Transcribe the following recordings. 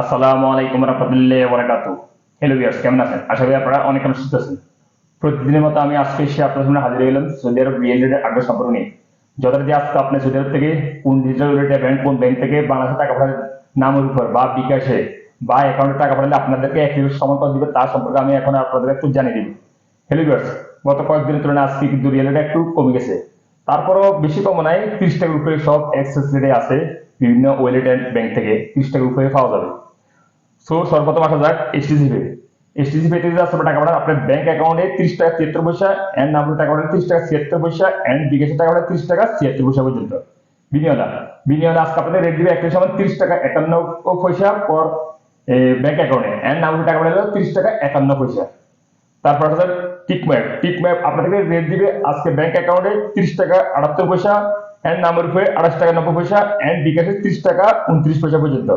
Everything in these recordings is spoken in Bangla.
আসসালামু আলাইকুম রহমতুল্লাহ বরাকাতু হ্যালো ভিউয়ার্স কেমন আছেন? আশা করি আপনারা অনেক অনেক সুস্থ আছেন। প্রতিদিনের মতো আমি আজকে এসে আপনার সামনে হাজির হলাম সৌদি আরব রিয়েল রেটের আগ্রহ সম্পর্ক নিয়ে। যথারীতি আজকে আপনি সৌদি আরব থেকে কোন ডিজিটাল রেটে ব্যাংক কোন ব্যাংক থেকে বাংলাদেশে টাকা পাঠালে নামের উপর বা বিকাশে, বা অ্যাকাউন্টে টাকা পাঠালে আপনাদেরকে এক সময় কত দিবে তার সম্পর্কে আমি এখন আপনাদের একটু জানিয়ে দিব। হ্যালো ভিউয়ার্স গত কয়েকদিনের তুলনায় আজকে কিন্তু রিয়েল রেট একটু কমে গেছে। তারপরও বেশি কম নাই, তিরিশ টাকার উপরে সব এক্সেস রেটে আছে, বিভিন্ন ওয়েলেট ব্যাংক থেকে তিরিশ টাকার উপরে পাওয়া যাবে। সো সর্বপ্রথম আসা যাক এসটিসি পে এসটিসি পে থেকে আসলে টাকা পাঠান, আপনার ব্যাংক অ্যাকাউন্টে তিরিশ টাকা ছিয়াত্তর পয়সা অ্যান্ড নাম্বার টাকা পাঠান তিরিশ টাকা ছিয়াত্তর পয়সা অ্যান্ড বিকাশের টাকা পাঠান তিরিশ টাকা ছিয়াত্তর পয়সা পর্যন্ত। বিনিয়োগা বিনিয়োগা আজকে আপনাদের রেট দিবে একটা সময় তিরিশ টাকা একান্ন পয়সা পর ব্যাংক অ্যাকাউন্টে অ্যান্ড নাম্বার টাকা পাঠালে তিরিশ টাকা একান্ন পয়সা। তারপর আসা যাক টিক ম্যাপ টিক ম্যাপ আপনাদেরকে রেট দিবে আজকে ব্যাংক অ্যাকাউন্টে তিরিশ টাকা আটাত্তর পয়সা অ্যান্ড নাম্বার উপরে আঠাশ টাকা নব্বই পয়সা অ্যান্ড বিকাশে তিরিশ টাকা উনত্রিশ পয়সা পর্যন্ত।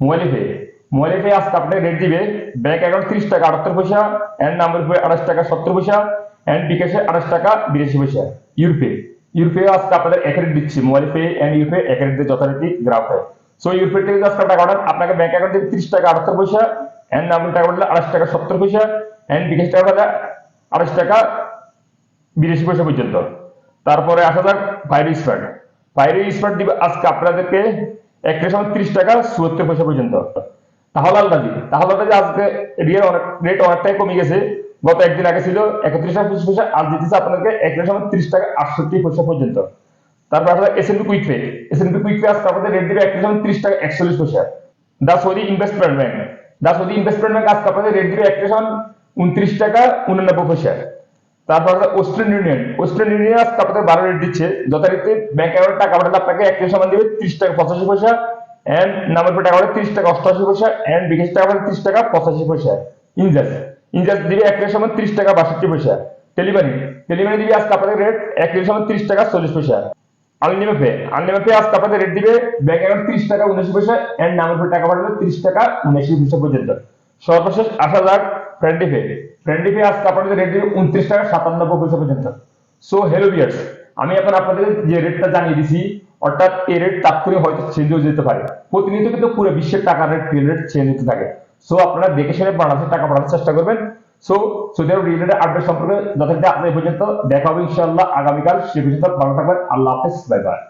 মোবাইল পে মোবাইল পে আজকে আপনাকে রেট দিবে। ব্যাংক অ্যাকাউন্ট তিরিশ টাকা, আটাত্তর পয়সা। অ্যান্ড নাম্বার উপরে আঠাশ টাকা, সত্তর পয়সা। অ্যান্ড বিকাশে আঠাশ টাকা, বিরাশি পয়সা। ইউরপে ইউরপে আজকে আপনাদের এক রেট দিচ্ছি। মোবাইল পে অ্যান্ড ইউরপে এক রেট দিয়ে যথারীতি গ্রাফ হয়। সো ইউরপে থেকে আজকে টাকা পাঠান আপনাকে ব্যাংক অ্যাকাউন্ট থেকে তিরিশ টাকা, আটাত্তর পয়সা। অ্যান্ড নাম্বার টাকা পাঠালে আঠাশ টাকা, সত্তর পয়সা। অ্যান্ড বিকাশ টাকা পাঠালে আঠাশ টাকা, বিরাশি পয়সা পর্যন্ত। তারপরে আসা যাক বাইরে স্পার্ট বাইরে স্পার্ট দিবে আজকে আপনাদেরকে একটা সময় ত্রিশ টাকা, চুয়াত্তর পয়সা পর্যন্ত। তাহলে আলদাজি তাহলে আলদাজি আজকে রিয়েল অনেক রেট অনেকটাই কমে গেছে। গত একদিন আগে ছিল একত্রিশ টাকা পঁচিশ পয়সা, আজ দিতেছে আপনাদেরকে একটা সময় ত্রিশ টাকা আটষট্টি পয়সা পর্যন্ত। তারপর আসলে S N P quick pay S N P quick pay আজকে আপনাদের রেট দিবে একটা সময় ত্রিশ টাকা একচল্লিশ পয়সা। The Saudi investment bank the Saudi investment bank আজকে আপনাদের রেট দিবে সময় উনত্রিশ টাকা উনানব্বই পয়সা। তারপর ওয়েস্টার্ন ইউনিয়ন ওয়েস্টার্ন ইউনিয়ন আজকে আপনাদের বারো রেট দিচ্ছে। যথারীতি ব্যাংক অ্যাকাউন্টে টাকা পাঠালে আপনাকে এক সমান দিবে, ত্রিশ টাকা পঁচাশি পয়সা। এন্ড নাম্বার পে টাকা পাঠালে ত্রিশ টাকা, অষ্টআশি পয়সা এন্ড বিকাশ টাকা পাঠালে ত্রিশ টাকা, পঁচাশি পয়সা। ইনজাস ইনজাস দিবে এক সমান ত্রিশ টাকা, বাষট্টি পয়সা। টেলিমানি টেলিমানি দিবে আজকে আপনাদের রেট এক সমান ত্রিশ টাকা, চল্লিশ পয়সা। আনলিমে পে আনলিমে পে আজকে আপনাদের রেট দিবে ব্যাংক অ্যাকাউন্ট ত্রিশ টাকা উনিশ পয়সা এন্ড নাম্বার পে টাকা পাঠালে ত্রিশ টাকা উনিশ পয়সা পর্যন্ত। সর্বশেষ আসা যাক ফ্রেন্ডি পে ফ্রেন্ডি পে আজকে আপনাদের রেট দিবে উনত্রিশ টাকা সাতান্নব্বই পয়সা পর্যন্ত। সো হ্যালো বিয়ার্স আমি এখন আপনাদের যে রেটটা জানিয়ে দিছি অর্থাৎ এ রেট তাৎক্ষণিক হয়তো চেঞ্জ হয়ে যেতে পারে। প্রতিনিয়ত কিন্তু পুরো বিশ্বের টাকার রেট রিয়েল রেট চেঞ্জ হতে থাকে। সো আপনারা দেখে শুনে বাংলাদেশের টাকা পাঠানোর চেষ্টা করবেন। So Saudi Arab related update সম্পর্কে যথাযথ আপনার পর্যন্ত দেখা হবে ইনশাআল্লাহ। আগামীকাল সে পর্যন্ত ভালো থাকবেন। আল্লাহ হাফেজ। Bye bye